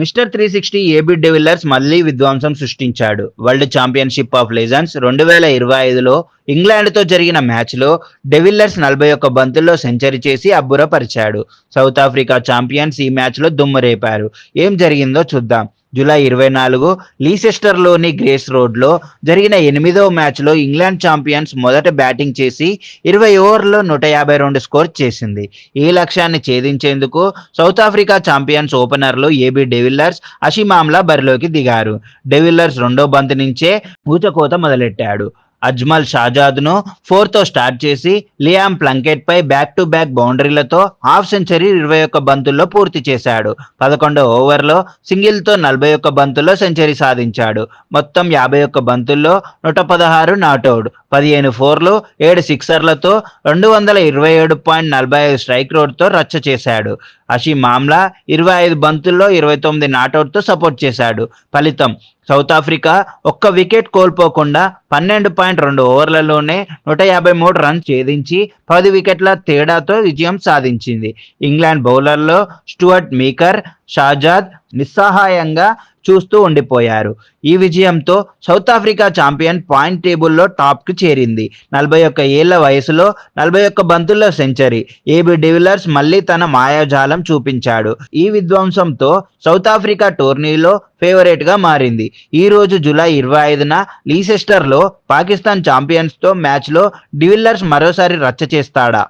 Mister three sixty AB de Villiers మళ్ళీ విధ్వంసం సృష్టించాడు. వరల్డ్ ఛాంపియన్షిప్ ఆఫ్ లెజెండ్స్ రెండు వేల ఇరవై ఐదులో ఇంగ్లాండ్తో జరిగిన మ్యాచ్లో డెవిల్లర్స్ నలభై ఒక్క బంతుల్లో సెంచరీ చేసి అబ్బురపరిచాడు. సౌత్ ఆఫ్రికా ఛాంపియన్స్ ఈ మ్యాచ్లో దుమ్మురేపారు ఏం జరిగిందో చూద్దాం. జూలై ఇరవై నాలుగు లీసెస్టర్లోని గ్రేస్ రోడ్లో జరిగిన ఎనిమిదో మ్యాచ్లో ఇంగ్లాండ్ ఛాంపియన్స్ మొదట బ్యాటింగ్ చేసి ఇరవై ఓవర్లో నూట యాభై రెండు స్కోర్ చేసింది. ఈ లక్ష్యాన్ని ఛేదించేందుకు సౌత్ ఆఫ్రికా ఛాంపియన్స్ ఓపెనర్లు AB de Villiers Hashim Amla బరిలోకి దిగారు. డెవిల్లర్స్ రెండో బంతి నుంచే ఊచకోత మొదలెట్టాడు. అజ్మల్ షాజాద్ను ఫోర్తో స్టార్ట్ చేసి లియామ్ ప్లంకెట్పై బ్యాక్ టు బ్యాక్ బౌండరీలతో హాఫ్ సెంచరీ ఇరవై ఒక్క బంతుల్లో పూర్తి చేశాడు. పదకొండో ఓవర్లో సింగిల్తో నలభై ఒక్క బంతుల్లో సెంచరీ సాధించాడు. మొత్తం యాభై ఒక్క బంతుల్లో నూట పదహారు నాట్అవుట్ పదిహేను ఫోర్లు ఏడు సిక్సర్లతో రెండు వందల ఇరవై ఏడు పాయింట్ నలభై ఐదు స్ట్రైక్ రోడ్తో రచ్చ చేశాడు. అషి మామ్లా ఇరవై ఐదు బంతుల్లో ఇరవై తొమ్మిది నాట్అవుట్తో సపోర్ట్ చేశాడు. ఫలితం సౌత్ ఆఫ్రికా ఒక్క వికెట్ కోల్పోకుండా పన్నెండు పాయింట్ రెండు ఓవర్లలోనే నూట యాభై మూడు రన్స్ ఛేదించి పది వికెట్ల తేడాతో విజయం సాధించింది. ఇంగ్లాండ్ బౌలర్లో స్టువర్ట్ మీకర్ షాజాద్ నిస్సహాయంగా చూస్తూ ఉండిపోయారు. ఈ విజయంతో సౌత్ ఆఫ్రికా ఛాంపియన్ పాయింట్ టేబుల్లో టాప్కి చేరింది. నలభై ఒక్క ఏళ్ళ వయసులో నలభై ఒక్క బంతుల్లో సెంచరీ. ఏబి డివిలర్స్ మళ్ళీ తన మాయాజాలం చూపించాడు. ఈ విధ్వంసంతో సౌత్ ఆఫ్రికా టోర్నీలో ఫేవరెట్గా మారింది. ఈ రోజు జూలై ఇరవై ఐదున లీసెస్టర్లో పాకిస్తాన్ ఛాంపియన్స్తో మ్యాచ్లో డివిల్లర్స్ మరోసారి రచ్చ చేస్తాడా?